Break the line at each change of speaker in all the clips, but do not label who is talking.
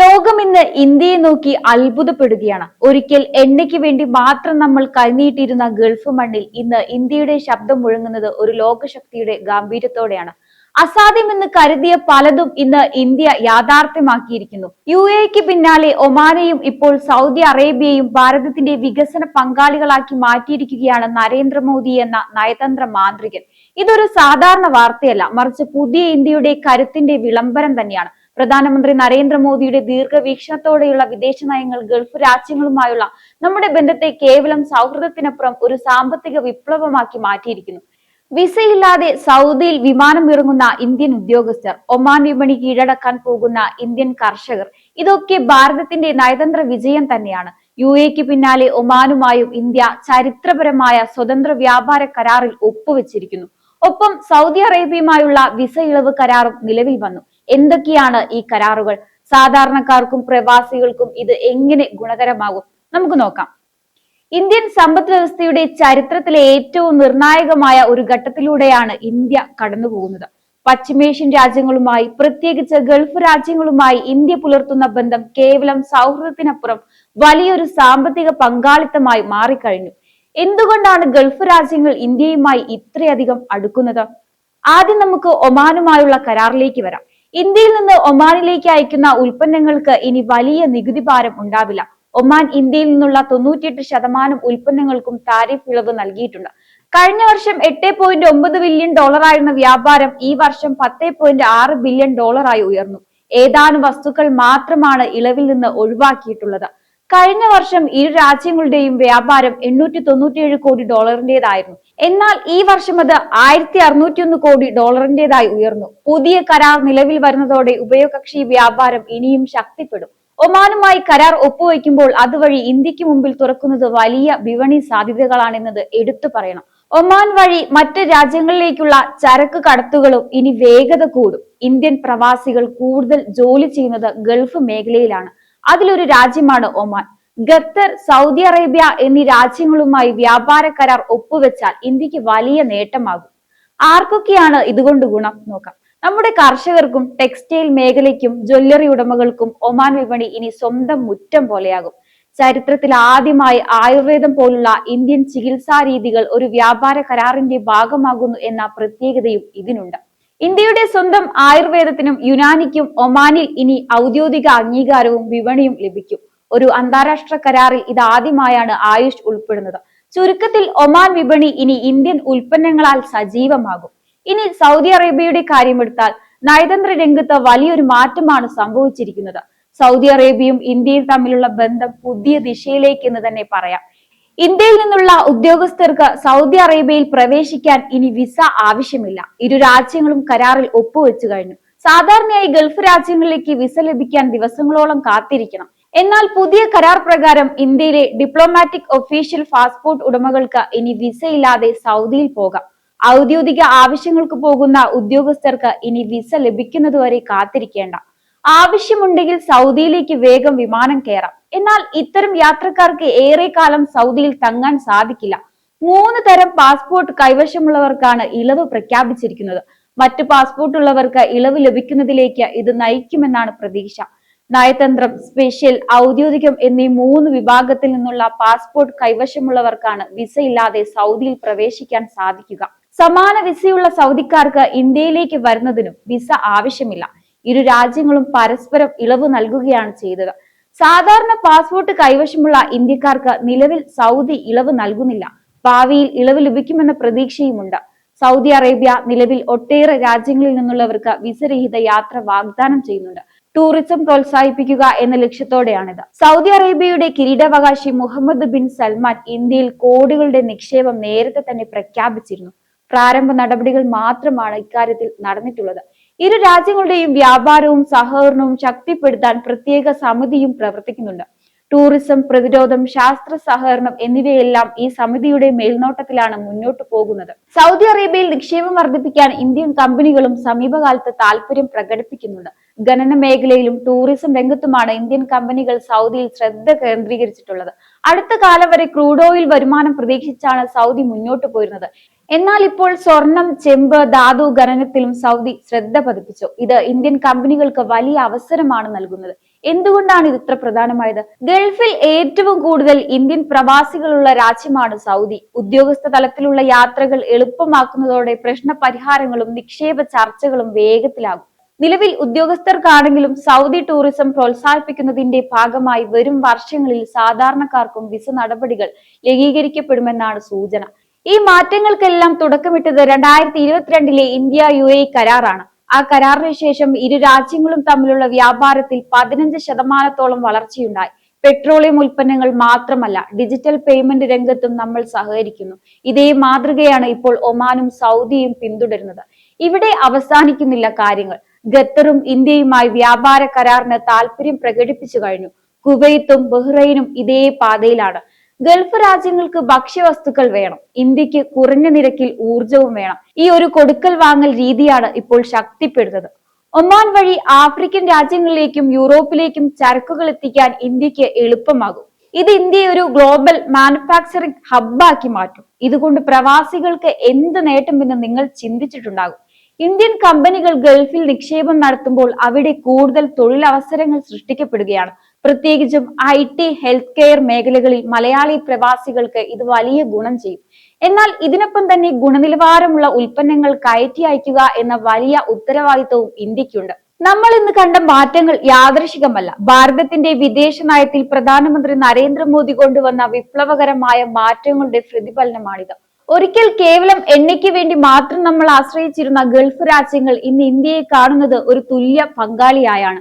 ലോകം ഇന്ന് ഇന്ത്യയെ നോക്കി അത്ഭുതപ്പെടുകയാണ്. ഒരിക്കൽ എണ്ണയ്ക്ക് വേണ്ടി മാത്രം നമ്മൾ കൈനീട്ടിയിരുന്ന ഗൾഫ് മണ്ണിൽ ഇന്ന് ഇന്ത്യയുടെ ശബ്ദം മുഴങ്ങുന്നത് ഒരു ലോകശക്തിയുടെ ഗാംഭീര്യത്തോടെയാണ്. അസാധ്യമെന്ന് കരുതിയ പലതും ഇന്ന് ഇന്ത്യ യാഥാർത്ഥ്യമാക്കിയിരിക്കുന്നു. യു എക്ക് പിന്നാലെ ഒമാനെയും ഇപ്പോൾ സൗദി അറേബ്യയും ഭാരതത്തിന്റെ വികസന പങ്കാളികളാക്കി മാറ്റിയിരിക്കുകയാണ് നരേന്ദ്രമോദി എന്ന നയതന്ത്ര മാന്ത്രികൻ. ഇതൊരു സാധാരണ വാർത്തയല്ല മറിച്ച് പുതിയ ഇന്ത്യയുടെ കരുത്തിന്റെ വിളംബരം തന്നെയാണ്. പ്രധാനമന്ത്രി നരേന്ദ്രമോദിയുടെ ദീർഘവീക്ഷണത്തോടെയുള്ള വിദേശ നയങ്ങൾ ഗൾഫ് രാജ്യങ്ങളുമായുള്ള നമ്മുടെ ബന്ധത്തെ കേവലം സൗഹൃദത്തിനപ്പുറം ഒരു സാമ്പത്തിക വിപ്ലവമാക്കി മാറ്റിയിരിക്കുന്നു. വിസയില്ലാതെ സൗദിയിൽ വിമാനം ഇറങ്ങുന്ന ഇന്ത്യൻ ഉദ്യോഗസ്ഥർ ഒമാൻ വിപണി കീഴടക്കാൻ പോകുന്ന ഇന്ത്യൻ കർഷകർ ഇതൊക്കെ ഭാരതത്തിന്റെ നയതന്ത്ര വിജയം തന്നെയാണ്. യു എക്ക് പിന്നാലെ ഒമാനുമായും ഇന്ത്യ ചരിത്രപരമായ സ്വതന്ത്ര വ്യാപാര കരാറിൽ ഒപ്പുവെച്ചിരിക്കുന്നു. ഒപ്പം സൗദി അറേബ്യയുമായുള്ള വിസ ഇളവ് കരാറും നിലവിൽ വന്നു. എന്തൊക്കെയാണ് ഈ കരാറുകൾ? സാധാരണക്കാർക്കും പ്രവാസികൾക്കും ഇത് എങ്ങനെ ഗുണകരമാകും? നമുക്ക് നോക്കാം. ഇന്ത്യൻ സമ്പദ് വ്യവസ്ഥയുടെ ചരിത്രത്തിലെ ഏറ്റവും നിർണായകമായ ഒരു ഘട്ടത്തിലൂടെയാണ് ഇന്ത്യ കടന്നുപോകുന്നത്. പശ്ചിമേഷ്യൻ രാജ്യങ്ങളുമായി പ്രത്യേകിച്ച് ഗൾഫ് രാജ്യങ്ങളുമായി ഇന്ത്യ പുലർത്തുന്ന ബന്ധം കേവലം സൗഹൃദത്തിനപ്പുറം വലിയൊരു സാമ്പത്തിക പങ്കാളിത്തമായി മാറിക്കഴിഞ്ഞു. എന്തുകൊണ്ടാണ് ഗൾഫ് രാജ്യങ്ങൾ ഇന്ത്യയുമായി ഇത്രയധികം അടുക്കുന്നത്? ആദ്യം നമുക്ക് ഒമാനുമായുള്ള കരാറിലേക്ക് വരാം. ഇന്ത്യയിൽ നിന്ന് ഒമാനിലേക്ക് അയക്കുന്ന ഉൽപ്പന്നങ്ങൾക്ക് ഇനി വലിയ നികുതി ഭാരം ഉണ്ടാവില്ല. ഒമാൻ ഇന്ത്യയിൽ നിന്നുള്ള തൊണ്ണൂറ്റിയെട്ട് ശതമാനം ഉൽപ്പന്നങ്ങൾക്കും താരിഫ് ഇളവ് നൽകിയിട്ടുണ്ട്. കഴിഞ്ഞ വർഷം എട്ട് പോയിന്റ് ഒമ്പത് ബില്യൺ ഡോളറായിരുന്ന വ്യാപാരം ഈ വർഷം പത്ത് പോയിന്റ് ആറ് ബില്യൺ ഡോളറായി ഉയർന്നു. ഏതാനും വസ്തുക്കൾ മാത്രമാണ് ഇളവിൽ നിന്ന് ഒഴിവാക്കിയിട്ടുള്ളത്. കഴിഞ്ഞ വർഷം ഇരു രാജ്യങ്ങളുടെയും വ്യാപാരം എണ്ണൂറ്റി തൊണ്ണൂറ്റിയേഴ് കോടി ഡോളറിന്റേതായിരുന്നു. എന്നാൽ ഈ വർഷം അത് ആയിരത്തി അറുന്നൂറ്റി കോടി ഡോളറിന്റേതായി ഉയർന്നു. പുതിയ കരാർ നിലവിൽ വരുന്നതോടെ ഉഭയകക്ഷി വ്യാപാരം ഇനിയും ശക്തിപ്പെടും. ഒമാനുമായി കരാർ ഒപ്പുവെക്കുമ്പോൾ അതുവഴി ഇന്ത്യയ്ക്ക് മുമ്പിൽ തുറക്കുന്നത് വലിയ വിപണി സാധ്യതകളാണെന്നത് എടുത്തു പറയണം. ഒമാൻ വഴി മറ്റ് രാജ്യങ്ങളിലേക്കുള്ള ചരക്ക് കടത്തുകളും ഇനി വേഗത കൂടും. ഇന്ത്യൻ പ്രവാസികൾ കൂടുതൽ ജോലി ചെയ്യുന്നത് ഗൾഫ് മേഖലയിലാണ്. അതിലൊരു രാജ്യമാണ് ഒമാൻ. ഖത്തർ സൗദി അറേബ്യ എന്നീ രാജ്യങ്ങളുമായി വ്യാപാര കരാർ ഒപ്പുവെച്ചാൽ ഇന്ത്യയ്ക്ക് വലിയ നേട്ടമാകും. ആർക്കൊക്കെയാണ് ഇതുകൊണ്ട് ഗുണം? നോക്കാം. നമ്മുടെ കർഷകർക്കും ടെക്സ്റ്റൈൽ മേഖലയ്ക്കും ജ്വല്ലറി ഉടമകൾക്കും ഒമാൻ വിപണി ഇനി സ്വന്തം മുറ്റം പോലെയാകും. ചരിത്രത്തിൽ ആദ്യമായി ആയുർവേദം പോലുള്ള ഇന്ത്യൻ ചികിത്സാ രീതികൾ ഒരു വ്യാപാര കരാറിന്റെ ഭാഗമാകുന്നു എന്ന പ്രത്യേകതയും ഇതിനുണ്ട്. ഇന്ത്യയുടെ സ്വന്തം ആയുർവേദത്തിനും യുനാനിക്കും ഒമാനിൽ ഇനി ഔദ്യോഗിക അംഗീകാരവും വിപണിയും ലഭിക്കും. ഒരു അന്താരാഷ്ട്ര കരാറിൽ ഇത് ആദ്യമായാണ് ആയുഷ് ഉൾപ്പെടുന്നത്. ചുരുക്കത്തിൽ ഒമാൻ വിപണി ഇനി ഇന്ത്യൻ ഉൽപ്പന്നങ്ങളാൽ സജീവമാകും. ഇനി സൗദി അറേബ്യയുടെ കാര്യമെടുത്താൽ നയതന്ത്ര രംഗത്ത് വലിയൊരു മാറ്റമാണ് സംഭവിച്ചിരിക്കുന്നത്. സൗദി അറേബ്യയും ഇന്ത്യയും തമ്മിലുള്ള ബന്ധം പുതിയ ദിശയിലേക്ക് എന്ന് തന്നെ പറയാം. ഇന്ത്യയിൽ നിന്നുള്ള ഉദ്യോഗസ്ഥർക്ക് സൗദി അറേബ്യയിൽ പ്രവേശിക്കാൻ ഇനി വിസ ആവശ്യമില്ല. ഇരു രാജ്യങ്ങളും കരാറിൽ ഒപ്പുവെച്ചു കഴിഞ്ഞു. സാധാരണയായി ഗൾഫ് രാജ്യങ്ങളിലേക്ക് വിസ ലഭിക്കാൻ ദിവസങ്ങളോളം കാത്തിരിക്കണം. എന്നാൽ പുതിയ കരാർ പ്രകാരം ഇന്ത്യയിലെ ഡിപ്ലോമാറ്റിക് ഒഫീഷ്യൽ പാസ്പോർട്ട് ഉടമകൾക്ക് ഇനി വിസയില്ലാതെ സൗദിയിൽ പോകാം. ഔദ്യോഗിക ആവശ്യങ്ങൾക്ക് പോകുന്ന ഉദ്യോഗസ്ഥർക്ക് ഇനി വിസ ലഭിക്കുന്നതുവരെ കാത്തിരിക്കേണ്ട. ആവശ്യമുണ്ടെങ്കിൽ സൗദിയിലേക്ക് വേഗം വിമാനം കയറാം. എന്നാൽ ഇത്തരം യാത്രക്കാർക്ക് ഏറെക്കാലം കാലം സൗദിയിൽ തങ്ങാൻ സാധിക്കില്ല. മൂന്ന് തരം പാസ്പോർട്ട് കൈവശമുള്ളവർക്കാണ് ഇളവ് പ്രഖ്യാപിച്ചിരിക്കുന്നത്. മറ്റ് പാസ്പോർട്ട് ഉള്ളവർക്ക് ഇളവ് ലഭിക്കുന്നതിലേക്ക് ഇത് നയിക്കുമെന്നാണ് പ്രതീക്ഷ. നയതന്ത്രം സ്പെഷ്യൽ ഔദ്യോഗികം എന്നീ മൂന്ന് വിഭാഗത്തിൽ നിന്നുള്ള പാസ്പോർട്ട് കൈവശമുള്ളവർക്കാണ് വിസ ഇല്ലാതെ സൗദിയിൽ പ്രവേശിക്കാൻ സാധിക്കുക. സമാന വിസയുള്ള സൗദിക്കാർക്ക് ഇന്ത്യയിലേക്ക് വരുന്നതിനും വിസ ആവശ്യമില്ല. ഇരു രാജ്യങ്ങളും പരസ്പരം ഇളവ് നൽകുകയാണ് ചെയ്തത്. സാധാരണ പാസ്പോർട്ട് കൈവശമുള്ള ഇന്ത്യക്കാർക്ക് നിലവിൽ സൗദി ഇളവ് നൽകുന്നില്ല. ഭാവിയിൽ ഇളവ് ലഭിക്കുമെന്ന പ്രതീക്ഷയുമുണ്ട്. സൗദി അറേബ്യ നിലവിൽ ഒട്ടേറെ രാജ്യങ്ങളിൽ നിന്നുള്ളവർക്ക് വിസരഹിത യാത്ര വാഗ്ദാനം ചെയ്യുന്നുണ്ട്. ടൂറിസം പ്രോത്സാഹിപ്പിക്കുക എന്ന ലക്ഷ്യത്തോടെയാണിത്. സൗദി അറേബ്യയുടെ കിരീടാവകാശി മുഹമ്മദ് ബിൻ സൽമാൻ ഇന്ത്യയിൽ കോടികളുടെ നിക്ഷേപം നേരത്തെ തന്നെ പ്രഖ്യാപിച്ചിരുന്നു. പ്രാരംഭ നടപടികൾ മാത്രമാണ് ഇക്കാര്യത്തിൽ നടന്നിട്ടുള്ളത്. ഇരു രാജ്യങ്ങളുടെയും വ്യാപാരവും സഹകരണവും ശക്തിപ്പെടുത്താൻ പ്രത്യേക സമിതിയും പ്രവർത്തിക്കുന്നുണ്ട്. ടൂറിസം പ്രതിരോധം ശാസ്ത്ര സഹകരണം എന്നിവയെല്ലാം ഈ സമിതിയുടെ മേൽനോട്ടത്തിലാണ് മുന്നോട്ട് പോകുന്നത്. സൗദി അറേബ്യയിൽ നിക്ഷേപം വർദ്ധിപ്പിക്കാൻ ഇന്ത്യൻ കമ്പനികളും സമീപകാലത്ത് താല്പര്യം പ്രകടിപ്പിക്കുന്നുണ്ട്. ഖനന മേഖലയിലും ടൂറിസം രംഗത്തുമാണ് ഇന്ത്യൻ കമ്പനികൾ സൗദിയിൽ ശ്രദ്ധ കേന്ദ്രീകരിച്ചിട്ടുള്ളത്. അടുത്ത കാലം വരെ ക്രൂഡ് ഓയിൽ വരുമാനം പ്രതീക്ഷിച്ചാണ് സൗദി മുന്നോട്ട് പോയിരുന്നത്. എന്നാൽ ഇപ്പോൾ സ്വർണം ചെമ്പ് ധാതു ഖനനത്തിലും സൗദി ശ്രദ്ധ പതിപ്പിച്ചു. ഇത് ഇന്ത്യൻ കമ്പനികൾക്ക് വലിയ അവസരമാണ് നൽകുന്നത്. എന്തുകൊണ്ടാണ് ഇത് ഇത്ര പ്രധാനമായത്? ഗൾഫിൽ ഏറ്റവും കൂടുതൽ ഇന്ത്യൻ പ്രവാസികളുള്ള രാജ്യമാണ് സൗദി. ഉദ്യോഗസ്ഥ തലത്തിലുള്ള യാത്രകൾ എളുപ്പമാക്കുന്നതോടെ പ്രശ്ന പരിഹാരങ്ങളും നിക്ഷേപ ചർച്ചകളും വേഗത്തിലാകും. നിലവിൽ ഉദ്യോഗസ്ഥർക്കാണെങ്കിലും സൗദി ടൂറിസം പ്രോത്സാഹിപ്പിക്കുന്നതിന്റെ ഭാഗമായി വരും വർഷങ്ങളിൽ സാധാരണക്കാർക്കും വിസ നടപടികൾ ലഘൂകരിക്കപ്പെടുമെന്നാണ് സൂചന. ഈ മാറ്റങ്ങൾക്കെല്ലാം തുടക്കമിട്ടത് രണ്ടായിരത്തി ഇരുപത്തിരണ്ടിലെ ഇന്ത്യ യു എ കരാറാണ്. ആ കരാറിന് ശേഷം ഇരു രാജ്യങ്ങളും തമ്മിലുള്ള വ്യാപാരത്തിൽ പതിനഞ്ച് ശതമാനത്തോളം വളർച്ചയുണ്ടായി. പെട്രോളിയം ഉൽപ്പന്നങ്ങൾ മാത്രമല്ല ഡിജിറ്റൽ പേയ്മെന്റ് രംഗത്തും നമ്മൾ സഹകരിക്കുന്നു. ഇതേ മാതൃകയാണ് ഇപ്പോൾ ഒമാനും സൗദിയും പിന്തുടരുന്നത്. ഇവിടെ അവസാനിക്കുന്നില്ല കാര്യങ്ങൾ. ഖത്തറും ഇന്ത്യയുമായി വ്യാപാര കരാറിന് താല്പര്യം പ്രകടിപ്പിച്ചു കഴിഞ്ഞു. കുവൈത്തും ബഹ്റൈനും ഇതേ പാതയിലാണ്. ഗൾഫ് രാജ്യങ്ങൾക്ക് ഭക്ഷ്യവസ്തുക്കൾ വേണം. ഇന്ത്യയ്ക്ക് കുറഞ്ഞ നിരക്കിൽ ഊർജവും വേണം. ഈ ഒരു കൊടുക്കൽ വാങ്ങൽ രീതിയാണ് ഇപ്പോൾ ശക്തിപ്പെടുന്നത്. ഒമാൻ വഴി ആഫ്രിക്കൻ രാജ്യങ്ങളിലേക്കും യൂറോപ്പിലേക്കും ചരക്കുകൾ എത്തിക്കാൻ ഇന്ത്യയ്ക്ക് എളുപ്പമാകും. ഇത് ഇന്ത്യയെ ഒരു ഗ്ലോബൽ മാനുഫാക്ചറിംഗ് ഹബ്ബാക്കി മാറ്റും. ഇതുകൊണ്ട് പ്രവാസികൾക്ക് എന്ത് നേട്ടമെന്ന് നിങ്ങൾ ചിന്തിച്ചിട്ടുണ്ടാകും. ഇന്ത്യൻ കമ്പനികൾ ഗൾഫിൽ നിക്ഷേപം നടത്തുമ്പോൾ അവിടെ കൂടുതൽ തൊഴിലവസരങ്ങൾ സൃഷ്ടിക്കപ്പെടുകയാണ്. പ്രത്യേകിച്ചും ഐ ടി ഹെൽത്ത് കെയർ മേഖലകളിൽ മലയാളി പ്രവാസികൾക്ക് ഇത് വലിയ ഗുണം ചെയ്യും. എന്നാൽ ഇതിനൊപ്പം തന്നെ ഗുണനിലവാരമുള്ള ഉൽപ്പന്നങ്ങൾ കയറ്റി അയക്കുക എന്ന വലിയ ഉത്തരവാദിത്വവും ഇന്ത്യക്കുണ്ട് നമ്മൾ ഇന്ന് കണ്ട മാറ്റങ്ങൾ യാദൃശികമല്ല. ഭാരതത്തിന്റെ വിദേശ നയത്തിൽ പ്രധാനമന്ത്രി നരേന്ദ്രമോദി കൊണ്ടുവന്ന വിപ്ലവകരമായ മാറ്റങ്ങളുടെ പ്രതിഫലനമാണിത്. ഒരിക്കൽ കേവലം എണ്ണയ്ക്ക് വേണ്ടി മാത്രം നമ്മൾ ആശ്രയിച്ചിരുന്ന ഗൾഫ് രാജ്യങ്ങൾ ഇന്ന് ഇന്ത്യയെ കാണുന്നത് ഒരു തുല്യ പങ്കാളിയായാണ്.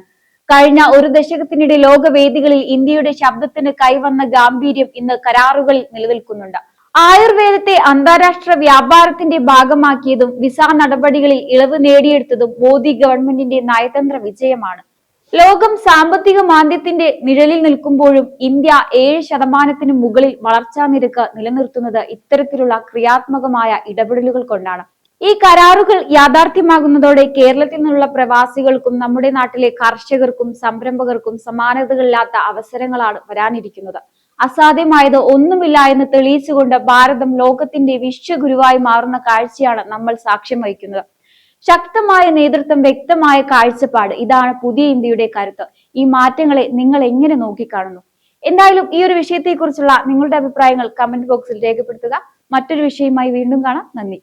കഴിഞ്ഞ ഒരു ദശകത്തിനിടെ ലോകവേദികളിൽ ഇന്ത്യയുടെ ശബ്ദത്തിന് കൈവന്ന ഗാംഭീര്യം ഇന്ന് കരാറുകളിൽ നിലനിൽക്കുന്നുണ്ട്. ആയുർവേദത്തെ അന്താരാഷ്ട്ര വ്യാപാരത്തിന്റെ ഭാഗമാക്കിയതും വിസ നടപടികളിൽ ഇളവ് നേടിയെടുത്തതും മോദി ഗവൺമെന്റിന്റെ നയതന്ത്ര വിജയമാണ്. ലോകം സാമ്പത്തിക മാന്ദ്യത്തിന്റെ നിഴലിൽ നിൽക്കുമ്പോഴും ഇന്ത്യ ഏഴ് ശതമാനത്തിന് മുകളിൽ വളർച്ചാ നിരക്ക് നിലനിർത്തുന്നത് ഇത്തരത്തിലുള്ള ക്രിയാത്മകമായ ഇടപെടലുകൾ കൊണ്ടാണ്. ഈ കരാറുകൾ യാഥാർത്ഥ്യമാകുന്നതോടെ കേരളത്തിൽ നിന്നുള്ള പ്രവാസികൾക്കും നമ്മുടെ നാട്ടിലെ കർഷകർക്കും സംരംഭകർക്കും സമാനതകളില്ലാത്ത അവസരങ്ങളാണ് വരാനിരിക്കുന്നത്. അസാധ്യമായത് ഒന്നുമില്ല എന്ന് തെളിയിച്ചുകൊണ്ട് ഭാരതം ലോകത്തിന്റെ വിശ്വഗുരുവായി മാറുന്ന കാഴ്ചയാണ് നമ്മൾ സാക്ഷ്യം വഹിക്കുന്നത്. ശക്തമായ നേതൃത്വം വ്യക്തമായ കാഴ്ചപ്പാട് ഇതാണ് പുതിയ ഇന്ത്യയുടെ കരുത്ത്. ഈ മാറ്റങ്ങളെ നിങ്ങൾ എങ്ങനെ നോക്കിക്കാണുന്നു? എന്തായാലും ഈ ഒരു വിഷയത്തെക്കുറിച്ചുള്ള നിങ്ങളുടെ അഭിപ്രായങ്ങൾ കമന്റ് ബോക്സിൽ രേഖപ്പെടുത്തുക. മറ്റൊരു വിഷയമായി വീണ്ടും കാണാം. നന്ദി.